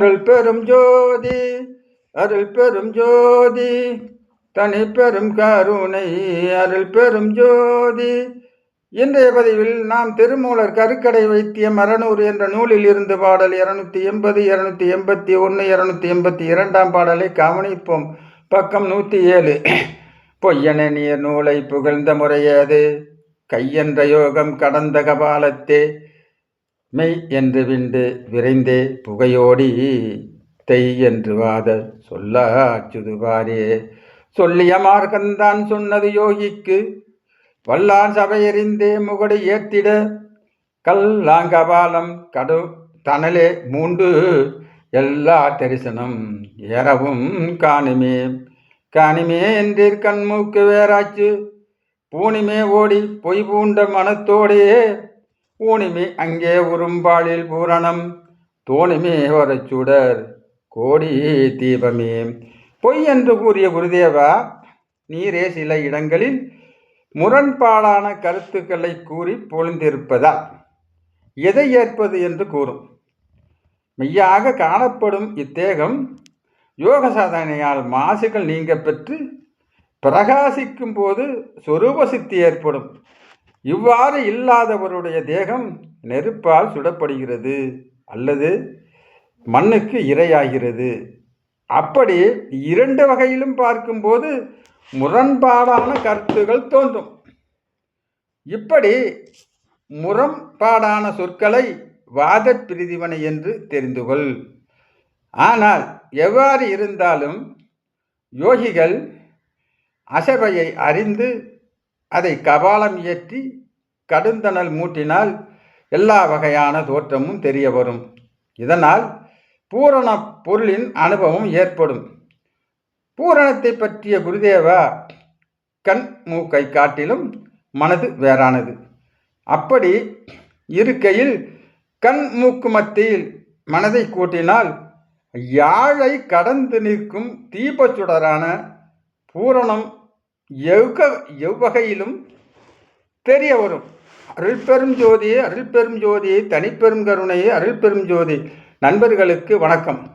அருள் பெரும் ஜோதி அருள் பெரும் ஜோதி தனி பெரும் கருணை அருள் பெரும் ஜோதி. இன்றைய பதிவில் நாம் திருமூலர் கருக்கடை வைத்திய மரநூறு என்ற நூலில் இருந்து பாடல் இருநூத்தி எண்பது இருநூத்தி எண்பத்தி ஒன்று இருநூத்தி எண்பத்தி இரண்டாம் பாடலை கவனிப்போம். பக்கம் நூற்றி ஏழு. பொய்யனிய நூலை புகழ்ந்த முறையது கையென்ற யோகம் கடந்த கபாலத்தே. மெய் என்று விண்டு விரைந்தே புகையோடி தெய் என்று வாத சொல்ல அச்சுதுபாரே சொல்லிய மார்க்கந்தான் சொன்னது யோகிக்கு வல்லான் சபையறிந்தே முகடு ஏத்திட கல்லாங்கபாலம் கடு தனலே மூண்டு எல்லா தரிசனம் ஏறவும் காணுமே. காணுமே என்றீர் கண்மூக்கு வேறாச்சு பூனிமே ஓடி பொய் பூண்ட மனத்தோடே ஊனிமே அங்கே உரும்பாளில் பூரணம். தோணிமே வரச் சுடர் கோடி தீபமே. பொய் என்று கூறிய குருதேவா நீரே சில இடங்களில் முரண்பாடான கருத்துக்களை கூறி பொழுந்திருப்பதால் எதை ஏற்பது என்று கூறும். மெய்யாக காணப்படும் இத்தேகம் யோக சாதனையால் மாசுகள் நீங்க பெற்று பிரகாசிக்கும் போது சொரூப சித்தி ஏற்படும். இவ்வாறு இல்லாதவருடைய தேகம் நெருப்பால் சுடப்படுகிறது அல்லது மண்ணுக்கு இரையாகிறது. அப்படி இரண்டு வகையிலும் பார்க்கும்போது முரண்பாடான கருத்துகள் தோன்றும். இப்படி முரண்பாடான சொற்களை வாத பிரிதிவனை என்று தெரிந்து கொள். ஆனால் எவ்வாறு இருந்தாலும் யோகிகள் அசபையை அறிந்து அதை கபாலம் ஏற்றி கடுந்தணல் மூட்டினால் எல்லா வகையான தோற்றமும் தெரிய வரும். இதனால் பூரண பொருளின் அனுபவம் ஏற்படும். பூரணத்தை பற்றிய குருதேவா கண் மூக்கை காட்டிலும் மனது வேறானது. அப்படி இருக்கையில் கண் மூக்கு மத்தியில் மனதை கூட்டினால் யாழை கடந்து நிற்கும் தீபச்சுடரான பூரணம் எவ்க எவ்வகையிலும் தெரிய வரும் அருள் பெரும் ஜோதி அருள் பெரும் ஜோதி தனிப்பெரும் கருணை அருள் பெரும் ஜோதி. நண்பர்களுக்கு வணக்கம்.